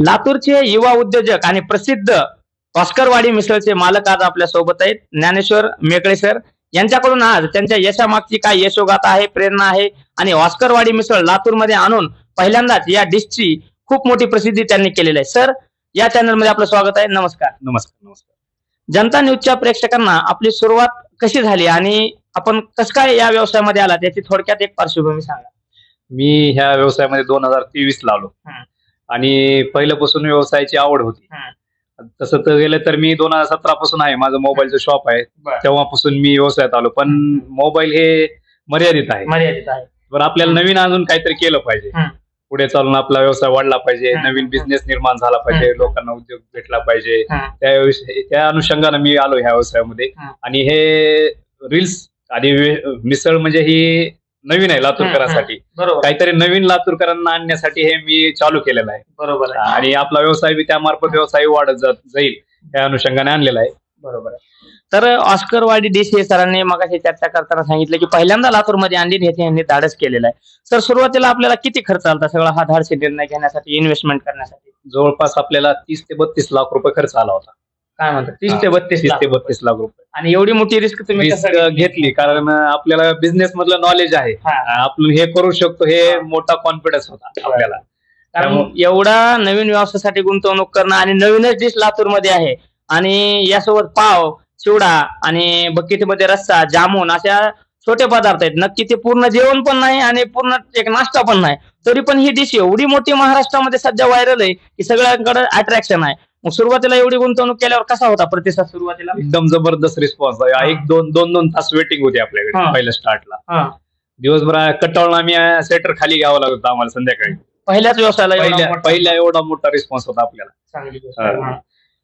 लातूरचे युवा उद्योजक आणि प्रसिद्ध ऑस्करवाडी मिसळचे मालक आज आपल्यासोबत आहेत. ज्ञानेश्वर मेकळे सर यांच्याकडून आज त्यांच्या यशामागची काय यशोगाथा आहे प्रेरणा आहे आणि ऑस्करवाडी मिसळ लातूरमध्ये आणून पहिल्यांदाच या डिशची खूप मोठी प्रसिद्धी त्यांनी केलेली आहे. सर या चॅनलमध्ये आपलं स्वागत आहे. नमस्कार. नमस्कार नमस्कार. जनता न्यूजच्या प्रेक्षकांना आपली सुरुवात कशी झाली आणि आपण कसं काय या व्यवसायामध्ये आला त्याची थोडक्यात एक पार्श्वभूमी सांगा. मी ह्या व्यवसायामध्ये दोन हजार तेवीस ला आलो. हं. आणि पहिल्यापासून व्यवसायाची आवड होती. तसं तर गेलं तर मी दोन हजार सतरा पासून आहे. माझं मोबाईलचं शॉप आहे. तेव्हापासून मी व्यवसायात आलो. पण मोबाईल हे मर्यादित आहे. मर्यादित आहे. आपल्याला नवीन अजून काहीतरी केलं पाहिजे. पुढे चालून आपला व्यवसाय वाढला पाहिजे. नवीन बिझनेस निर्माण झाला पाहिजे. लोकांना उद्योग भेटला पाहिजे. त्या त्या अनुषंगाने मी आलो ह्या व्यवसायामध्ये. आणि हे रील्स आणि मिसळ म्हणजे ही नवीन आहे लातूरकरांसाठी बरोबर. काहीतरी नवीन लातूरकरांना आणण्यासाठी हे मी चालू केलेलं आहे. बरोबर आहे. आणि आपला व्यवसाय बी त्यामार्फत व्यवसाय वाढत जात जाईल या अनुषंगाने आणलेला आहे. बरोबर आहे. तर ऑस्करवाडी डिश हे सरांनी मग चर्चा करताना सांगितलं की पहिल्यांदा लातूरमध्ये आणली आणि ह्याचे यांनी धाडस केलेलं आहे. सर सुरुवातीला आपल्याला किती खर्च आला होता सगळा हा धाडसी निर्णय घेण्यासाठी इन्व्हेस्टमेंट करण्यासाठी? जवळपास आपल्याला तीस ते बत्तीस लाख रुपये खर्च आला होता. काय म्हणतात? तीस ते बत्तीस तीस ते. बत्तीस लाख रुपये. आणि एवढी मोठी रिस्क तुम्ही घेतली? कारण आपल्याला बिझनेस मधलं नॉलेज आहे. हा. आपण हे करू शकतो हे हा. मोठा कॉन्फिडन्स होता आपल्याला. कारण एवढा नवीन व्यवसायासाठी गुंतवणूक करणं आणि नवीनच डिश लातूरमध्ये आहे. आणि यासोबत पाव चिवडा आणि बकेटीमध्ये रस्सा जामून अशा छोटे पदार्थ आहेत. नक्की ते पूर्ण जेवण पण नाही आणि पूर्ण एक नाश्ता पण नाही. तरी पण ही डिश एवढी मोठी महाराष्ट्रामध्ये सध्या व्हायरल आहे की सगळ्यांकडे अट्रॅक्शन आहे. मग सुरुवातीला एवढी गुंतवणूक केल्यावर कसा होता प्रतिसाद सुरुवातीला? एकदम जबरदस्त रिस्पॉन्स. एक दोन दोन दोन तास वेटिंग होती. आपल्याकडे पहिल्या स्टार्टला. दिवसभर कटाळून आम्ही सेटर खाली घ्यावं लागत आम्हाला संध्याकाळी. पहिल्याच व्यवसायाला पहिल्या पहिल्या एवढा मोठा रिस्पॉन्स होता आपल्याला.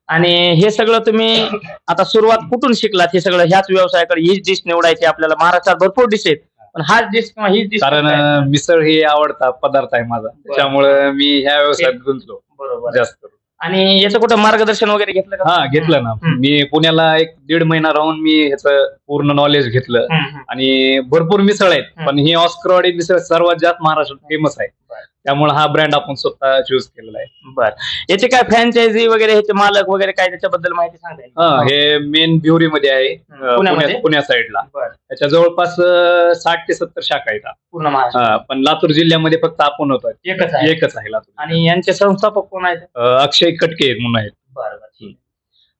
आणि हे सगळं तुम्ही आता सुरुवात कुठून शिकलात? हे सगळं ह्याच व्यवसायाकडे हीच डिश निवडायची आपल्याला. महाराष्ट्रात भरपूर डिश आहेत. पण हाच डिश किंवा हीच डिश कारण मिसळ हे आवडता पदार्थ आहे माझा. त्याच्यामुळे मी ह्या व्यवसायात गुंतलो. बरोबर. जास्त. आणि याचं कुठं मार्गदर्शन वगैरे घेतलं का हा घेतलं ना हम्म. मी पुण्याला एक दीड महिना राहून मी ह्याचं पूर्ण नॉलेज घेतलं हम्म, हम्म. आणि भरपूर मिसळ आहेत हम्म. पण ही ऑस्करवाडी मिसळ सर्वात जास्त महाराष्ट्रात फेमस आहे. त्यामुळे हा ब्रँड आपण स्वतः चूज केलेला आहे बर याचे काय फ्रँचायझी वगैरे ह्याचे मालक वगैरे काय त्याच्याबद्दल माहिती सांगता येईल हा, हे मेन ब्युरी मध्ये आहे अं, पुण्यामध्ये? पुण्या पुण्या साईडला बरं. त्याच्या जवळपास साठ ते सत्तर शाखा आहेत पूर्ण महाराष्ट्र. हा, पण लातूर जिल्ह्यामध्ये फक्त आपण होतो. एकच आहे. एकच आहे लातूर. आणि यांचे संस्थापक कोण आहेत? अं, अक्षय कटके म्हणून आहेत. बरं बरं ठीक आहे.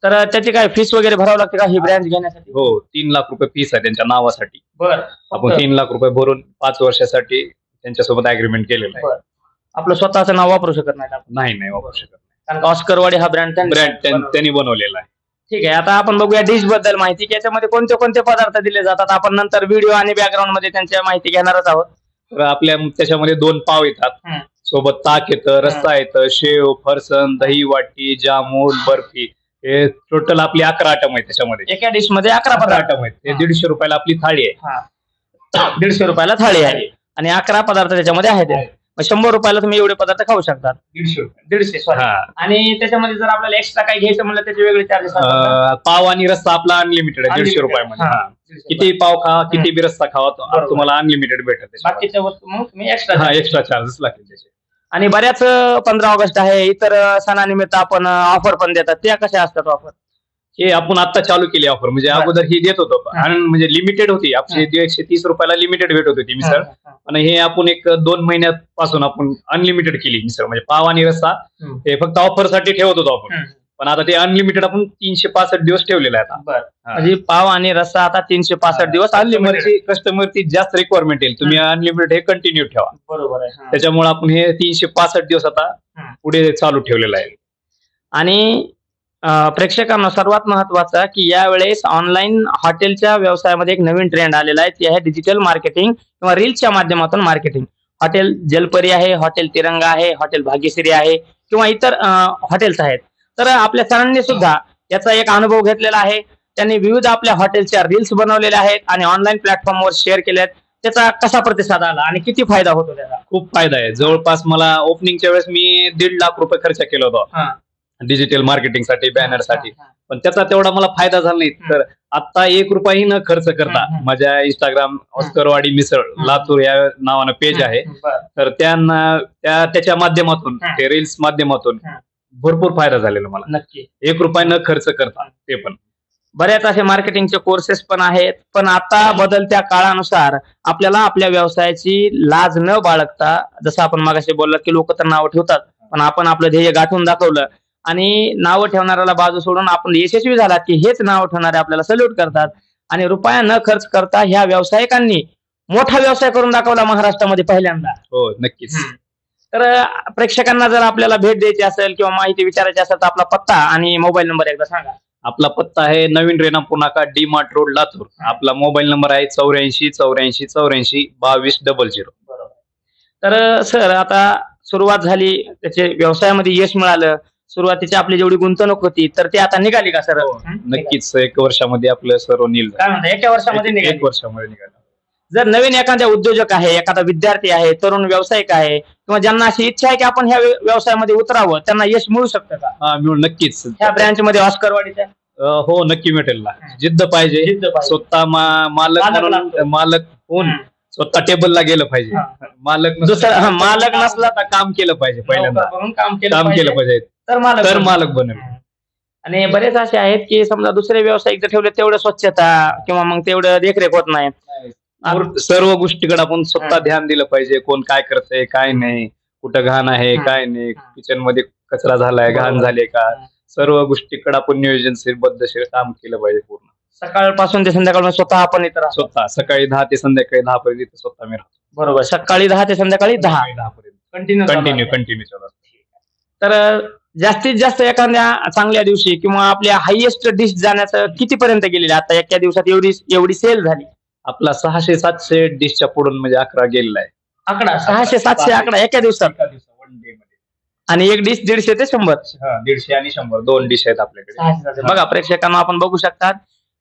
तर त्याची काय फीस वगैरे भरावं लागते का? ही ब्रँच घेण्यासाठी? हो तीन लाख रुपये फीस आहे त्यांच्या नावासाठी. बरं. आपण तीन लाख रुपये भरून पाच वर्षासाठी त्यांच्यासोबत अग्रीमेंट केलेलं आहे. बरं. आपलं स्वतःचं नाव वापरू शकत नाही आपण. नाही नाही वापरू शकत कारण का? ऑस्करवाडी हा ब्रँड ब्रँड त्यांनी बनवलेला आहे. ठीक आहे आता आपण बघूया डिशबद्दल माहिती. की याच्यामध्ये कोणते कोणते पदार्थ दिले जातात? आपण नंतर व्हिडिओ आणि बॅकग्राऊंडमध्ये त्यांच्या माहिती घेणारच आहोत. तर आपल्या त्याच्यामध्ये दोन पाव येतात. सोबत ताक येतं रस्सा येतं शेव फरसन दही वाटी जामून बर्फी. हे टोटल आपली अकरा आटम आहे त्याच्यामध्ये. एका डिशमध्ये अकरा पदार्थ. आटम आहेत. ते. दीडशे रुपयाला आपली थाळी आहे. दीडशे रुपयाला थाळी आहे. आणि अकरा पदार्थ त्याच्यामध्ये आहेत. शंभर रुपयाला तुम्ही एवढे पदार्थ खाऊ शकतात दीडशे रुपये दीडशे sorry. हा. आणि त्याच्यामध्ये जर आपल्याला एक्स्ट्रा काही घ्यायचं म्हणलं त्याचे वेगळे चार्जेस अं, पाव आणि रस्सा आपला अनलिमिटेड आहे दीडशे Unlimited. रुपयामध्ये हा. हा. किती पाव खा किती बी रस्सा खावा तो बरोबर. तुम्हाला अनलिमिटेड भेटत त्याच्यामध्ये. बाकीच्या वस्तू मग तुम्ही हा एक्स्ट्रा एक्स्ट्रा चार्जेस लागतील त्याचे आणि बऱ्याच पंधरा ऑगस्ट आहे इतर अं, सणानिमित्त आपण ऑफर पण देतात त्या कशा असतात ऑफर हे आपण आता चालू केली ऑफर म्हणजे. अगोदर ही देत होतो. आणि म्हणजे लिमिटेड होती. आपली एकशे तीस रुपयाला लिमिटेड भेट होती मिसळ. आणि हे आपण एक दोन महिन्यापासून आपण अनलिमिटेड केली मिसळ. म्हणजे पाव आणि रस्सा. हे फक्त ऑफरसाठी ठेवत होतो आपण. पण आता ते अनलिमिटेड आपण तीनशे पासष्ट दिवस ठेवलेलं आहे आता. म्हणजे पाव आणि रस्सा आता तीनशे पासष्ट दिवस अनलिमिटेड कस्टमरची जास्त रिक्वायरमेंट येईल. तुम्ही अनलिमिटेड हे कंटिन्यू ठेवा. बरोबर आहे. त्याच्यामुळे आपण हे तीनशे पासष्ट दिवस आता. पुढे चालू ठेवलेलं आहे. आणि प्रेक्षकांना सर्वात महत्वाचं की यावेळेस ऑनलाईन हॉटेलच्या व्यवसायामध्ये एक नवीन ट्रेंड आलेला आहे. ती आहे डिजिटल मार्केटिंग किंवा रील्सच्या माध्यमातून मार्केटिंग हॉटेल जलपरी आहे हॉटेल तिरंगा आहे हॉटेल भाग्यश्री आहे किंवा इतर हॉटेल्स आहेत. तर आपल्या सरांनी सुद्धा याचा एक अनुभव घेतलेला आहे. त्यांनी विविध आपल्या हॉटेलच्या रील्स बनवलेल्या आहेत आणि ऑनलाईन प्लॅटफॉर्मवर शेअर केल्या आहेत. त्याचा कसा प्रतिसाद आला आणि किती फायदा होतो त्याचा? खूप फायदा आहे. जवळपास मला ओपनिंगच्या वेळेस मी दीड लाख रुपये खर्च केला होता. डिजिटल मार्केटिंगसाठी बॅनरसाठी हा, हा. पण त्याचा तेवढा मला फायदा झाला नाही. तर आता एक रुपयाही न खर्च करता. माझ्या इंस्टाग्राम ऑस्करवाडी मिसळ. लातूर या नावानं पेज आहे. तर त्यांना त्या त्याच्या माध्यमातून. ते रील्स माध्यमातून. भरपूर फायदा झालेला मला नक्की एक रुपया न खर्च करता ते पण बऱ्याच असे मार्केटिंगचे कोर्सेस पण आहेत पण आता बदलत्या काळानुसार आपल्याला आपल्या व्यवसायाची लाज न बाळगता जसं आपण मागाशी बोललात की लोक तर नावं ठेवतात पण आपण आपलं ध्येय गाठून दाखवलं आणि नावं ठेवणाऱ्याला बाजू सोडून आपण यशस्वी झालात की हेच नावं ठेवणारे आपल्याला सल्यूट करतात. आणि रुपया न खर्च करता ह्या व्यावसायिकांनी मोठा व्यवसाय करून दाखवला महाराष्ट्रामध्ये पहिल्यांदा. हो नक्कीच. तर प्रेक्षकांना जर आपल्याला भेट द्यायची असेल किंवा माहिती विचारायची असेल तर आपला पत्ता आणि मोबाईल नंबर एकदा सांगा. आपला पत्ता आहे नवीन रेणापूर नाका डी मार्ट रोड लातूर. आपला मोबाईल नंबर आहे चौऱ्याऐंशी चौऱ्याऐंशी चौऱ्याऐंशी बावीस डबल झिरो. बरोबर. तर सर आता सुरुवात झाली. त्याचे व्यवसायामध्ये यश मिळालं. सुरुवातीची आपली जेवढी गुंतवणूक होती तर ती आता निघाली का सर? हो, नक्कीच. एक वर्षामध्ये आपलं सर्व नील काय म्हणता एका वर्षामध्ये एक- निघाली. एक वर्षामध्ये निघालं. जर नवीन एखादा उद्योजक आहे एखादा विद्यार्थी आहे तरुण व्यावसायिक आहे किंवा ज्यांना अशी इच्छा आहे की आपण ह्या व्य- व्यवसायामध्ये उतरावं त्यांना यश मिळू शकतं का? हा मिळून नक्कीच. ह्या ब्रँच मध्ये ऑस्करवाडीच्या? अं, हो नक्की भेटेल ना. जिद्द पाहिजे. जिद्द पाहिजे. स्वतः मा- मालक मालक म्हणून लागतो. मालक होऊन हम्म. स्वतः टेबलला गेलं पाहिजे. हा. मालक नसलं- दुसरा- हा, मालक नसला तर काम केलं पाहिजे पहिल्यांदा. नोकर म्हणून काम केलं काम केलं पाहिजे. तर मालक तर. मालक बनेल. आणि बरेच असे आहेत की समजा दुसरे व्यावसायिक जर ठेवले तेवढं स्वच्छता किंवा मग तेवढं देखरेख होत नाही. पूर्ण- सर्व गोष्टीकडे आपण स्वतः हा. ध्यान दिलं पाहिजे. कोण काय करतंय काय नाही कुठं घाण आहे हा. काय नाही हा. किचनमध्ये कचरा झालाय घाण बरोबर. झाले का. सर्व गोष्टीकडे आपण नियोजनशीर बद्धशीर काम केलं पाहिजे पूर्ण. सकाळपासून ते संध्याकाळ स्वतः आपण इथं राहतो. स्वतः. सकाळी दहा ते संध्याकाळी दहा पर्यंत इथे स्वतः मी राहतो. बरोबर. सकाळी दहा ते संध्याकाळी दहा. दहा पर्यंत. कंटिन्यू कंटिन्यू कंटिन्यू तर जास्तीत जास्त एखाद्या चांगल्या दिवशी किंवा आपल्या हायएस्ट डिश जाण्याचं कितीपर्यंत गेलेलं? आता एका दिवसात एवढी एवढी सेल झाली. आपला सहाशे सातशे डिशच्या पुढून म्हणजे अकरा गेलेला आहे. आकडा सहाशे सातशे आकडा एका दिवसात. एका दिवसात वन डे मध्ये. आणि एक डिश दीडशे ते शंभर. हा, दीडशे आणि शंभर दोन डिश आहेत आपल्याकडे. बघा प्रेक्षकांना आपण बघू शकतात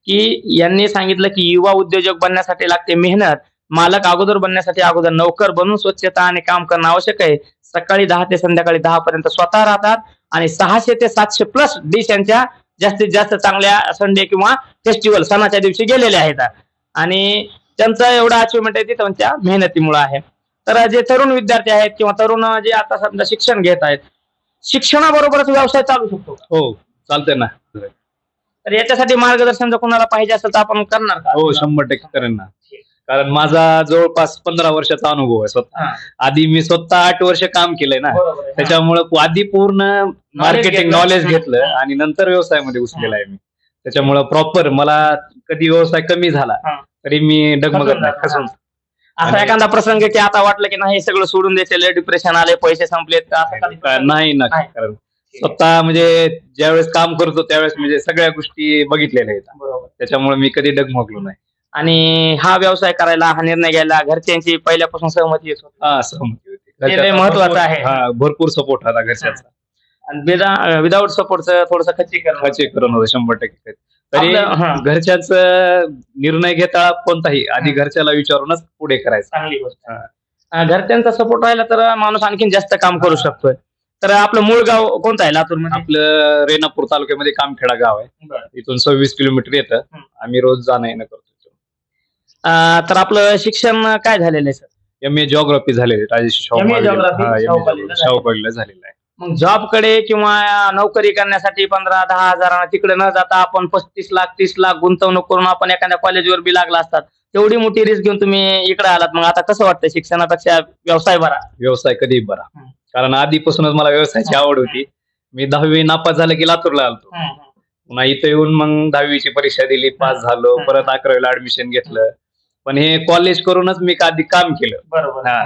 की यांनी सांगितलं की युवा उद्योजक बनण्यासाठी लागते मेहनत. मालक अगोदर बनण्यासाठी अगोदर नौकर बनून स्वच्छता आणि काम करणं आवश्यक आहे. सकाळी दहा ते संध्याकाळी दहा पर्यंत स्वतः राहतात आणि सहाशे ते सातशे प्लस डिश यांच्या जास्तीत जास्त चांगल्या संडे किंवा फेस्टिवल सणाच्या दिवशी गेलेले आहेत. आणि त्यांचं एवढं अचिव्हमेंट आहे ते त्यांच्या मेहनतीमुळे आहे. तर जे तरुण विद्यार्थी आहेत किंवा तरुण जे आता समजा शिक्षण घेत आहेत शिक्षणाबरोबरच व्यवसाय चालू शकतो? हो चालतंय ना. तर याच्यासाठी मार्गदर्शन जर कोणाला पाहिजे असेल तर आपण करणार का? हो शंभर टक्के करेन ना. कारण माझा जवळपास पंधरा वर्षाचा अनुभव आहे स्वतः. आधी मी स्वतः आठ वर्ष काम केलंय ना. त्याच्यामुळं आधी पूर्ण मार्केटिंग. नॉलेज. घेतलं आणि नंतर व्यवसायामध्ये घुसलेला आहे मी त्याच्यामुळं प्रॉपर मला कधी व्यवसाय कमी झाला. तरी मी डगमगत नाही. खचून असा एखादा प्रसंग की आता वाटलं की नाही हे सगळं सोडून द्यायचं डिप्रेशन आले पैसे संपलेत का? नाही ना. कारण स्वतः म्हणजे ज्यावेळेस काम करतो त्यावेळेस म्हणजे सगळ्या गोष्टी बघितलेल्या आहेत त्याच्यामुळे मी कधी डगमगलो नाही आणि हा व्यवसाय करायला हा निर्णय घ्यायला घरच्यांची पहिल्यापासून सहमती येत होती हा सहमती होती. ते लय घरच्यांचा महत्वाचं आहे. हा भरपूर सपोर्ट होता घरच्यांचा. आणि विदाऊट सपोर्टचं थोडस खच्चीकरण. खर्चे करून होतं शंभर टक्के तरी आपलं- हा. घरच्याच निर्णय घेता कोणताही आधी घरच्याला विचारूनच पुढे करायचं. चांगली गोष्ट. अं, घरच्यांचा सपोर्ट राहिला तर माणूस आणखीन जास्त काम करू शकतोय. तर आपलं मूळ गाव कोणतं आहे लातूरमध्ये? आपलं रेणापूर तालुक्यामध्ये कामखेडा गाव आहे. इथून सव्वीस किलोमीटर येतं. हम्म. आम्ही रोज जाणं येणं करतो तर आपलं शिक्षण काय झालेलं आहे सर? एम ए जॉग्राफी झालेली राजेश शाहू MA महाविद्यालय- geography हा, MA शाहू geography कॉलेजला शाहू कॉलेजला झालेला आहे. मग जॉबकडे किंवा नोकरी करण्यासाठी पंधरा दहा हजारांना तिकडे न जाता आपण पस्तीस लाख तीस लाख गुंतवणूक करून आपण एखाद्या कॉलेजवर बी लागला असतात. तेवढी मोठी रिस्क घेऊन तुम्ही इकडे आलात. मग आता कसं वाटतं शिक्षणापेक्षा व्यवसाय बरा? व्यवसाय कधी बरा. हम्म. कारण आधीपासूनच मला व्यवसायाची आवड होती. मी दहावी नापास झालं की लातूरला आलतो. पुन्हा इथं येऊन मग दहावीची परीक्षा दिली पास झालो. हम्म. परत अकरावीला ऍडमिशन घेतलं. पण हे कॉलेज करूनच मी आधी काम केलं बरोबर हा.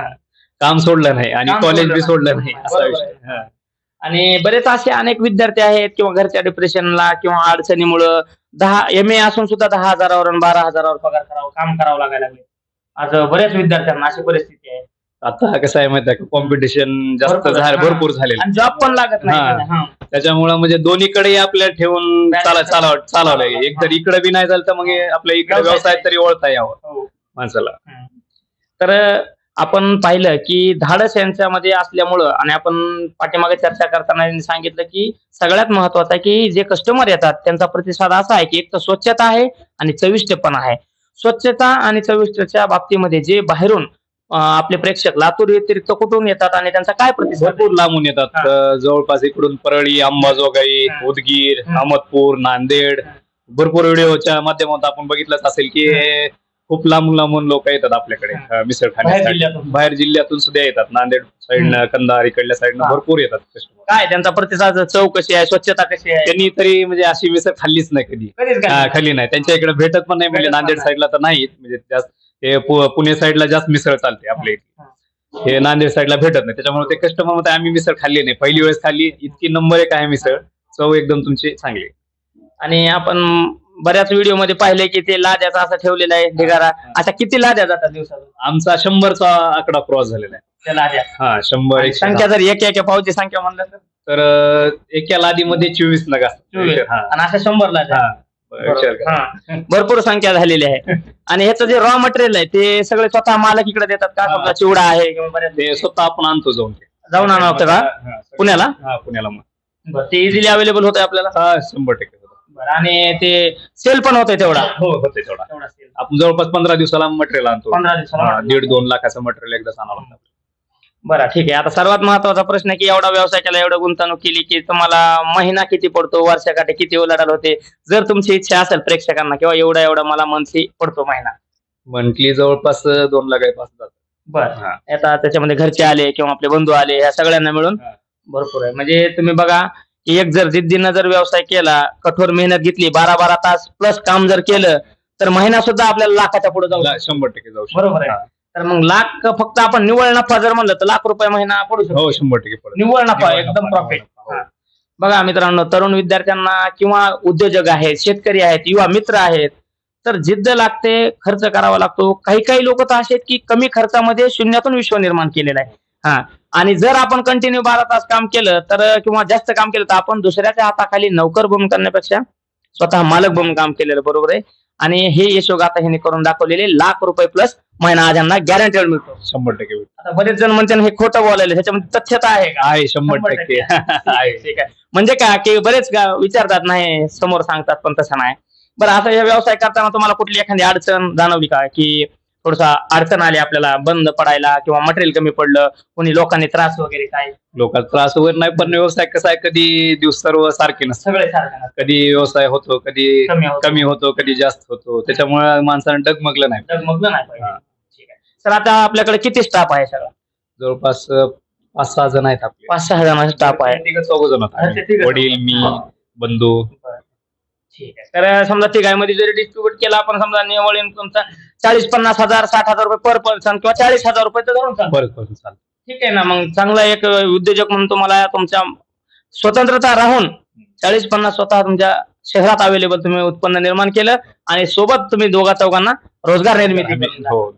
काम सोडलं नाही आणि काम कॉलेज बी. सोडलं नाही असा बरोबर विषय. हा. आणि बरेच असे अनेक विद्यार्थी आहेत किंवा घरच्या डिप्रेशनला किंवा अडचणीमुळं दहा एम ए असून सुद्धा दहा हजारावर आणि बारा हजारावर पगार करावं काम करावं लागायला लागले आज बऱ्याच विद्यार्थ्यांना अशी परिस्थिती आहे आता कसं आहे माहिती आहे का कॉम्पिटिशन जास्त भरपूर. झालं. भरपूर झालेलं आणि जॉब पण लागत हा. नाही हा. त्याच्यामुळे म्हणजे दोन्हीकडे आपल्याला ठेवून चाला चालाव. एक तर इकडे बी नाही झालं तर मग हे आपल्या इकडे व्यवसाय. तरी ओळखता यावं हो. माणसाला तर आपण पाहिलं की धाडस यांच्यामध्ये असल्यामुळं आणि आपण पाठीमागे चर्चा करताना यांनी सांगितलं की सगळ्यात महत्वाचं आहे की जे कस्टमर येतात त्यांचा प्रतिसाद असा आहे की एक तर स्वच्छता आहे आणि चविष्टपणा आहे स्वच्छता आणि चविष्टच्या बाबतीमध्ये जे बाहेरून आपले प्रेक्षक लातूर व्यतिरिक्त कुठून येतात आणि त्यांचा काय प्रतिसाद? भरपूर लांबून येतात. अं, जवळपास इकडून परळी अंबाजोगाई हा. उदगीर. अहमदपूर नांदेड भरपूर व्हिडिओच्या माध्यमातून आपण बघितलंच असेल की खूप लांबून लांबून लोक येतात आपल्याकडे. अं, मिसळ बाहेर खाण्यासाठी जिल्ह्यातून बाहेर जिल्ह्यातून सुद्धा येतात नांदेड साईडनं कंधार इकडल्या साईडनं हा. भरपूर येतात customer. काय त्यांचा प्रतिसाद चव कशी आहे स्वच्छता कशी आहे त्यांनी तरी म्हणजे अशी मिसळ खाल्लीच नाही कधी कधीच हा, खाल्ली नाही त्यांच्या इकडे भेटत पण नाही म्हणजे भेटत पण नांदेड नाही. साईडला तर नाही म्हणजे जास्त हे पुणे साईडला जास्त मिसळ चालते आपल्या इथे. हे. नांदेड साईडला भेटत नाही. त्याच्यामुळे ते कस्टमरमध्ये आम्ही मिसळ खाल्ली नाही. पहिली वेळेस खाल्ली. इतकी नंबर एक आहे मिसळ. चव एकदम तुमची चांगली आणि आपण बऱ्याच व्हिडिओमध्ये पाहिले की ते लाद्याचा असं ठेवलेला आहे ढिगारा. अशा किती लाद्या जातात दिवसातून? आमचा शंभरचा आकडा क्रॉस झालेला आहे. त्या लाद्या. हा शंभर एकशे संख्या. जर एक एका पावची संख्या म्हणलं तर? तर अं, एका लादीमध्ये चोवीस नग चोवीस. असतात हा. आणि अशा शंभर लाद्या. हा. विचार करा. हा. भरपूर संख्या झालेली आहे. आणि ह्याचं जे रॉ मटेरियल आहे ते सगळे स्वतः मालक इकडे देतात का? हा. समजा चिवडा आहे किंवा बऱ्याच ते स्वतः आपण आणतो जाऊन. ते जाऊन आणा होतं का? हा, पुण्याला? हा पुण्याला मग. बरं, ते इझिली अवेलेबल होतं आपल्याला? हा शंभर टक्के. होतं. बरं, आणि ते सेल पण होतंय तेवढा? हो होते तेवढा. तेवढा सेल आपण जवळपास पंधरा दिवसाला मटेरियल आणतो. पंधरा हा, दिवसाला दीड दोन लाखाचं मटेरियल एकदा आणावं लागतं. बरं ठीक आहे आता सर्वात महत्त्वाचा प्रश्न की एवढा व्यवसाय केला एवढं गुंतवणूक केली की तुम्हाला महिना किती पडतो वर्षाकाठी किती उलाढाल होते जर तुमची इच्छा असेल प्रेक्षकांना किंवा एवढा एवढा मला मंथली पडतो महिना मंथली जवळपास दोन लाखापासून जातं बरं. आता त्याच्यामध्ये घरचे आले किंवा आपले बंधू आले या सगळ्यांना मिळून. भरपूर आहे म्हणजे तुम्ही बघा की एक जर जिद्दीनं जर व्यवसाय केला कठोर मेहनत घेतली बारा बारा तास प्लस काम जर केलं तर महिना सुद्धा आपल्याला लाखाच्या पुढे जाऊ. शंभर टक्के जाऊ शकतो. बरोबर आहे. तर मग लाख फक्त आपण निव्वळ नफा जर म्हणलं तर लाख रुपये महिना पडू शकतो. हो शंभर टक्के पडत. निव्वळ नफा निव्वळ एकदम नफा, प्रॉफिट निव्वळ नफा, हो. बघा मित्रांनो तरुण विद्यार्थ्यांना किंवा उद्योजक आहेत शेतकरी आहेत युवा मित्र आहेत तर जिद्द लागते खर्च करावा लागतो. काही काही लोक तर असे आहेत की कमी खर्चामध्ये शून्यातून विश्व निर्माण केलेलं आहे. हा. आणि जर आपण कंटिन्यू बारा तास काम केलं तर किंवा जास्त काम केलं तर आपण दुसऱ्याच्या हाताखाली नौकर बनून करण्यापेक्षा स्वतः मालक बनून काम केलेलं बरोबर आहे? आणि हे यशोग आता ह्यांनी करून दाखवलेले लाख रुपये प्लस महिना आज यांना गॅरंटेड मिळतो. शंभर टक्के भेटतो. आता बरेच जण म्हणतात हे खोटं बोलायला ह्याच्यामध्ये तथ्यता आहे का? आहे शंभर शंभर टक्के. आहे. ठीक आहे. म्हणजे काय की बरेच गा- विचारतात नाही समोर सांगतात पण तसं नाही. बरं आता हे व्यवसाय करताना तुम्हाला कुठली एखादी अडचण जाणवली का? की थोडसा अडचण आली आपल्याला बंद पडायला किंवा मटेरियल कमी पडलं कोणी लोकांनी त्रास वगैरे काय? लोकांचा त्रास वगैरे नाही पण व्यवसाय कसा आहे कधी दिवस सर्व सारखे नसतं सगळे सारखे नसतात. कधी व्यवसाय होतो कधी कमी होतं. कमी होतो कधी जास्त होतो. त्याच्यामुळे माणसानं डगमगलं नाही. डगमगलं नाही पाहिजे. हा. ठीक आहे सर आता आपल्याकडे किती स्टाफ आहे सगळा जवळपास पाच सहा जण आहेत आपले पाच सहा जणांचा स्टाफ आहे चौघ जण आहोत अच्छा, आम्ही. तिघं जण. वडील मी बंधू ठीक आहे तर समजा तिघांमध्ये जरी डिस्ट्रीब्युट केला आपण समजा निव्वळ तुमचा चाळीस पन्नास हजार साठ हजार रुपये पर पर्सन किंवा चाळीस हजार रुपये तर धरून चालतं. परत चालतं ठीक आहे ना मग चांगला एक उद्योजक म्हणून तुम्हाला तुमच्या स्वतंत्रता राहून चाळीस पन्नास स्वतः तुमच्या शहरात अवेलेबल तुम्ही उत्पन्न निर्माण केलं आणि सोबत तुम्ही दोघा चौघांना रोजगार निर्मिती आम्ही-. हो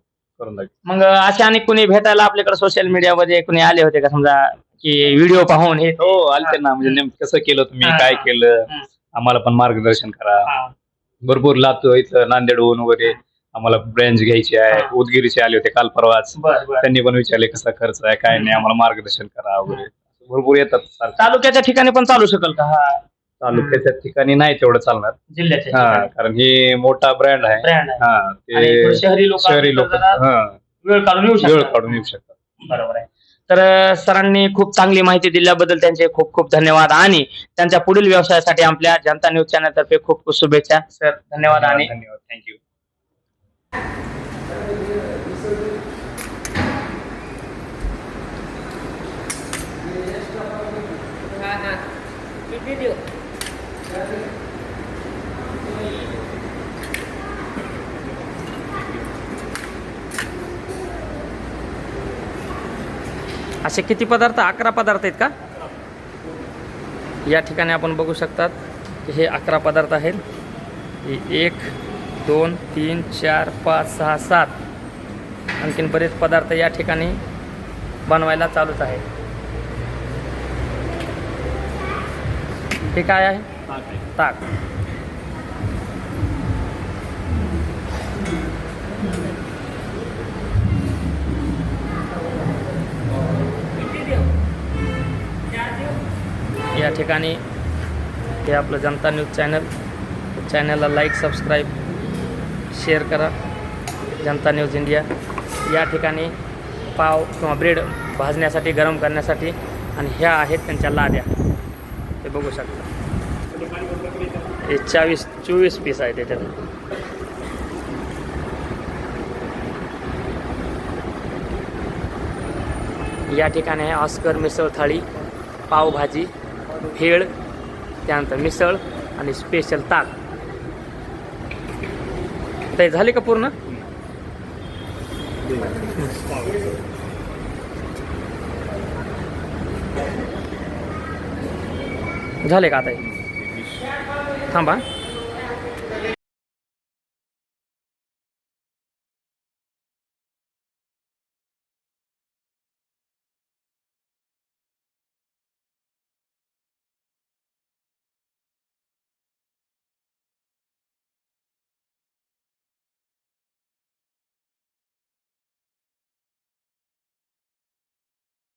करून दाखवू. मग असे आणि कुणी भेटायला आपल्याकडे सोशल मीडियामध्ये कुणी आले होते का? समजा की व्हिडिओ पाहून हे हो आलते ना. म्हणजे नेमकं कसं केलं तुम्ही? हा. काय केलं. आम्हाला पण मार्गदर्शन करा. हा. भरपूर लातो इथं नांदेडहून वगैरे आम्हाला ब्रँच घ्यायची आहे. हा. उदगीरचे आले होते काल परवाच. बर बर. त्यांनी पण विचारले कसा खर्च आहे काय नाही. आम्हाला मार्गदर्शन करा वगैरे. भरपूर येतात सारखं. तालुक्याच्या ठिकाणी पण चालू शकेल का? हा. तालुक्याच्या ठिकाणी नाही तेवढं चालणार. जिल्ह्याच्या हा ठिकाणी. कारण हे मोठा ब्रँड आहे. ब्रँड आहे. हा आणि ते थोडे शहरी लोक शहरी लोक हा. वेळ काढून येऊ वेळ शकतात. काढून येऊ शकतात. बरोबर आहे. तर अं, सरांनी खूप चांगली माहिती दिल्याबद्दल त्यांचे खूप खूप धन्यवाद आणि त्यांच्या पुढील व्यवसायासाठी आपल्या जनता न्यूज चॅनल तर्फे खूप खूप शुभेच्छा. सर धन्यवाद आणि धन्यवाद थँक्यू हा हा. किती देऊ असे किती पदार्थ? अकरा पदार्थ आहेत का? या ठिकाणी आपण बघू शकतात की हे अकरा पदार्थ आहेत. एक दोन तीन चार पाच सहा सात. आणखीन बरेच पदार्थ या ठिकाणी बनवायला चालूच आहे. हे काय आहे. ताक. या ठिकाणी हे आपलं जनता न्यूज चॅनल. चॅनलला लाईक सबस्क्राईब शेअर करा. Janata news India. या ठिकाणी पाव किंवा ब्रेड भाजण्यासाठी गरम करण्यासाठी आणि ह्या आहेत त्यांच्या लाद्या. ते बघू शकता. हे चाळीस चोवीस पीस आहे त्याच्यात. या ठिकाणी आहे ऑस्कर मिसळ थाळी पावभाजी. भेळ त्यानंतर मिसळ आणि स्पेशल ताक. ते झाले का पूर्ण? झाले का आता थांबा.